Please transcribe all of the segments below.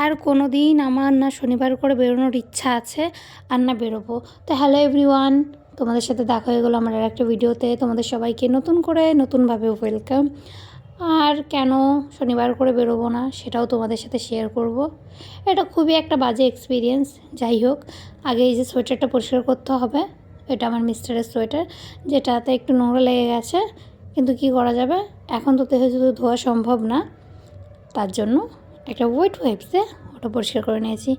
আর কোনো দিন আমার না শনিবার করে বেরোনোর ইচ্ছা আছে আর না বেরোবো। তো হ্যালো এভরিওয়ান তোমাদের সাথে দেখা হয়ে গেলো আমার আর একটা ভিডিওতে। তোমাদের সবাইকে নতুন করে নতুনভাবে ওয়েলকাম আর কেন শনিবার করে বেরোবো না সেটাও তোমাদের সাথে শেয়ার করব। এটা খুবই একটা বাজে এক্সপিরিয়েন্স যাই হোক। আগে এই যে সোয়েটারটা পরিষ্কার করতে হবে, এটা আমার মিস্টারের সোয়েটার যেটাতে একটু নোংরা লেগে গেছে। কিন্তু কি করা যাবে? এখন তো যেহেতু ধোয়া সম্ভব না, তার জন্য একটা ওয়েট ওয়াইপসে ওটা পরিষ্কার করে নিয়েছি।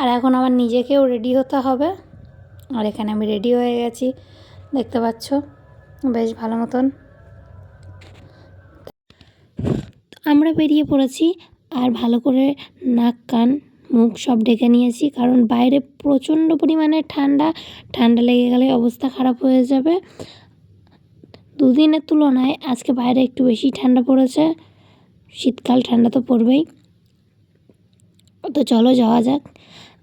আর এখন আমার নিজেকেও রেডি হতে হবে। আর এখানে আমি রেডি হয়ে গেছি, দেখতে পাচ্ছ? বেশ ভালো মতন। আমরা বেরিয়ে পড়েছি আর ভালো করে নাক, কান, মুখ সব ডেকে নিয়েছি, কারণ বাইরে প্রচণ্ড পরিমাণে ঠান্ডা। ঠান্ডা লেগে গেলে অবস্থা খারাপ হয়ে যাবে। দুদিনের তুলনায় আজকে বাইরে একটু বেশি ঠান্ডা পড়েছে। শীতকাল ঠান্ডা তো পড়বেই। তো চলো যাওয়া যাক।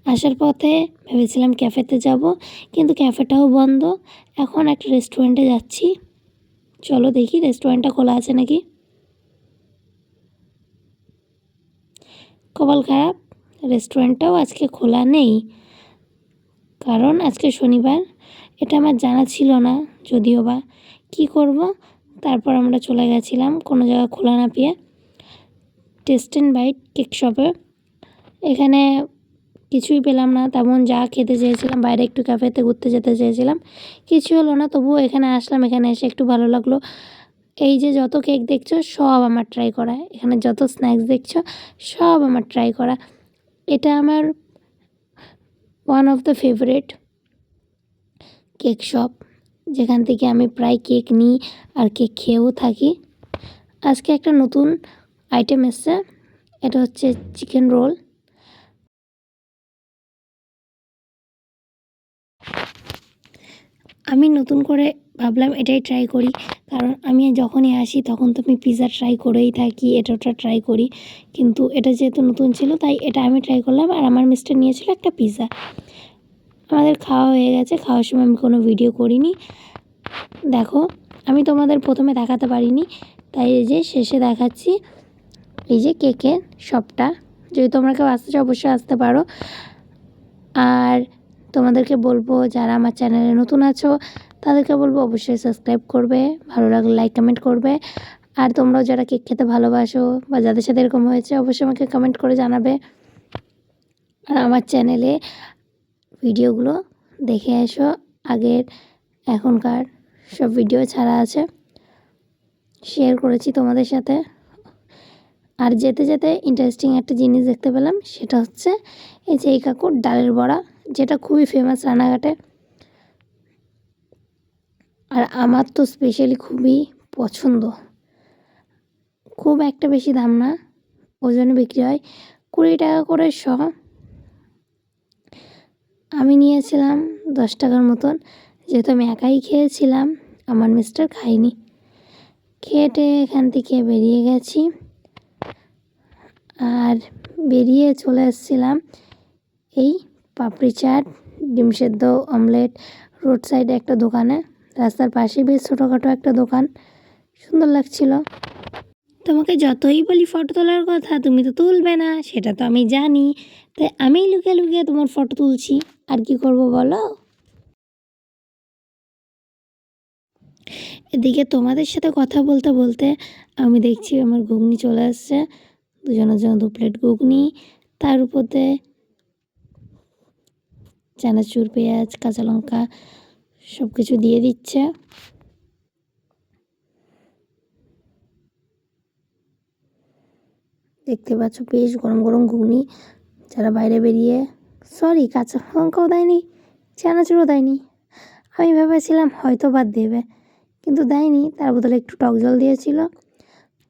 আসার পথে ভেবেছিলাম ক্যাফেতে যাব, কিন্তু ক্যাফেটাও বন্ধ। এখন একটা রেস্টুরেন্টে যাচ্ছি। চলো দেখি রেস্টুরেন্টটা খোলা আছে নাকি। কপাল খারাপ রেস্টুরেন্টটাও আজকে খোলা নেই। কারণ আজকে শনিবার, এটা আমার জানা ছিল না যদিও বা। কী করব? তারপর আমরা চলে গেছিলাম কোনো জায়গা খোলা না পেয়ে। টেস্ট অ্যান্ড বাইট কেক শপে। এখানে কিছুই পেলাম না, তেমন যা খেতে চেয়েছিলাম, বাইরে একটু ক্যাফেতে ঘুরতে যেতে চেয়েছিলাম, কিছু হলো না, তবুও এখানে আসলাম, এখানে এসে একটু ভালো লাগল। এই যে যত কেক দেখছ, সব আমার ট্রাই করা। এখানে যত স্ন্যাক্স দেখছ, সব আমার ট্রাই করা। এটা আমার one of the favourite cake shop যেখান থেকে আমি প্রায় কেক নিই আর কেক খেয়েও থাকি। আজকে একটা নতুন আইটেম এসছে, এটা হচ্ছে চিকেন রোল আমি নতুন করে ভাবলাম এটাই ট্রাই করি। কারণ আমি যখনই আসি তখন তো আমি পিৎজা ট্রাই করেই থাকি, এটা ওটা ট্রাই করি। কিন্তু এটা যেহেতু নতুন ছিল তাই এটা আমি ট্রাই করলাম আর আমার মিস্টার নিয়েছিল একটা পিৎজা আমাদের খাওয়া হয়ে গেছে, খাওয়ার সময় আমি কোনো ভিডিও করিনি। দেখো, আমি তোমাদের প্রথমে দেখাতে পারিনি, তাই এই যে শেষে দেখাচ্ছি। এই যে কেকের শপটা যদি তোমরা কেউ আসতে চাও অবশ্যই আসতে পারো। আর তোমাদেরকে বলব, যারা আমার চ্যানেলে নতুন আছো, তাদেরকে বলব অবশ্যই সাবস্ক্রাইব করবে, ভালো লাগলে লাইক কমেন্ট করবে। আর তোমরাও যারা কেক খেতে ভালোবাসো বা যাদের সাথে এরকম হয়েছে, অবশ্যই আমাকে কমেন্ট করে জানাবে। আর আমার চ্যানেলে ভিডিওগুলো দেখে এসো, আগের, এখনকার সব ভিডিও ছাড়া আছে। শেয়ার করেছি তোমাদের সাথে। আর যেতে যেতে ইন্টারেস্টিং একটা জিনিস দেখতে পেলাম, সেটা হচ্ছে এই যে এই কাকুর ডালের বড়া, যেটা খুবই ফেমাস রানাঘাটে আর আমার তো স্পেশালি খুবই পছন্দ। খুব একটা বেশি দাম না, ওজনে বিক্রি হয়। কুড়ি টাকা করে শ। আমি নিয়েছিলাম দশ টাকার মতন, যেহেতু আমি একাই খেয়েছিলাম, আমার মিস্টার খাইনি খেয়েটে এখান থেকে বেরিয়ে গেছি। আর বেরিয়ে চলে এসেছিলাম এই পাপড়ি চাট, ডিম সেদ্ধ, অমলেট, রোড সাইডে একটা দোকানে। রাস্তার পাশে বেশ ছোটোখাটো একটা দোকান। সুন্দর লাগছিল। তোমাকে যতই বলি ফটো তোলার কথা, তুমি তো তুলবে না, সেটা তো আমি জানি। তাই আমি লুকিয়ে লুকিয়ে তোমার ফটো তুলছি। আর কি করব বলো? এদিকে তোমাদের সাথে কথা বলতে বলতে আমি দেখছি আমার ঘুগনি চলে আসছে। দুজনের জন্য দু প্লেট ঘুগনি, তার উপরে চানাচুর, পেঁয়াজ, কাঁচা লঙ্কা সব কিছু দিয়ে দিচ্ছে। দেখতে পাচ্ছ বেশ গরম গরম ঘুগনি। যারা বাইরে বেরিয়ে, সরি, কাঁচা লঙ্কাও দেয়নি, চানাচুরও দেয়নি। আমি ভেবেছিলাম হয়তো বাদ দেবে, কিন্তু দেয়নি। তার বদলে একটু টক জল দিয়েছিল।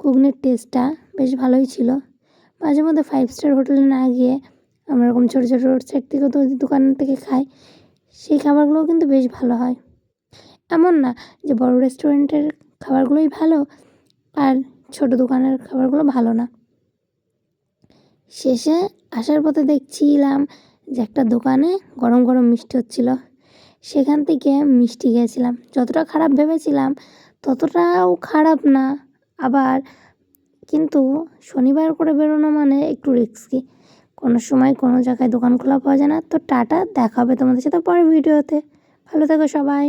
ঘুগনির টেস্টটা বেশ ভালোই ছিল। মাঝে মধ্যে ফাইভ স্টার হোটেলে না গিয়ে আমরা এরকম ছোটো ছোটো রোড সাইড থেকে দোকান থেকে খাই, সেই খাবারগুলোও কিন্তু বেশ ভালো হয়। এমন না যে বড় রেস্টুরেন্টের খাবারগুলোই ভালো, আর ছোট দোকানের খাবারগুলো ভালো না। শেষে আসার পথে দেখছিলাম যে একটা দোকানে গরম গরম মিষ্টি হচ্ছিল। সেখান থেকে মিষ্টি খেয়েছিলাম। যতটা খারাপ ভেবেছিলাম, ততটাও খারাপ না। আবার কিন্তু শনিবার করে বেরোনো মানে একটু রিস্কি কোনো সময় কোনো জায়গায় দোকান খোলা পাওয়া যায় না। তো টাটা, দেখা হবে তোমাদের সাথে পরের ভিডিওতে ভালো থেকো সবাই।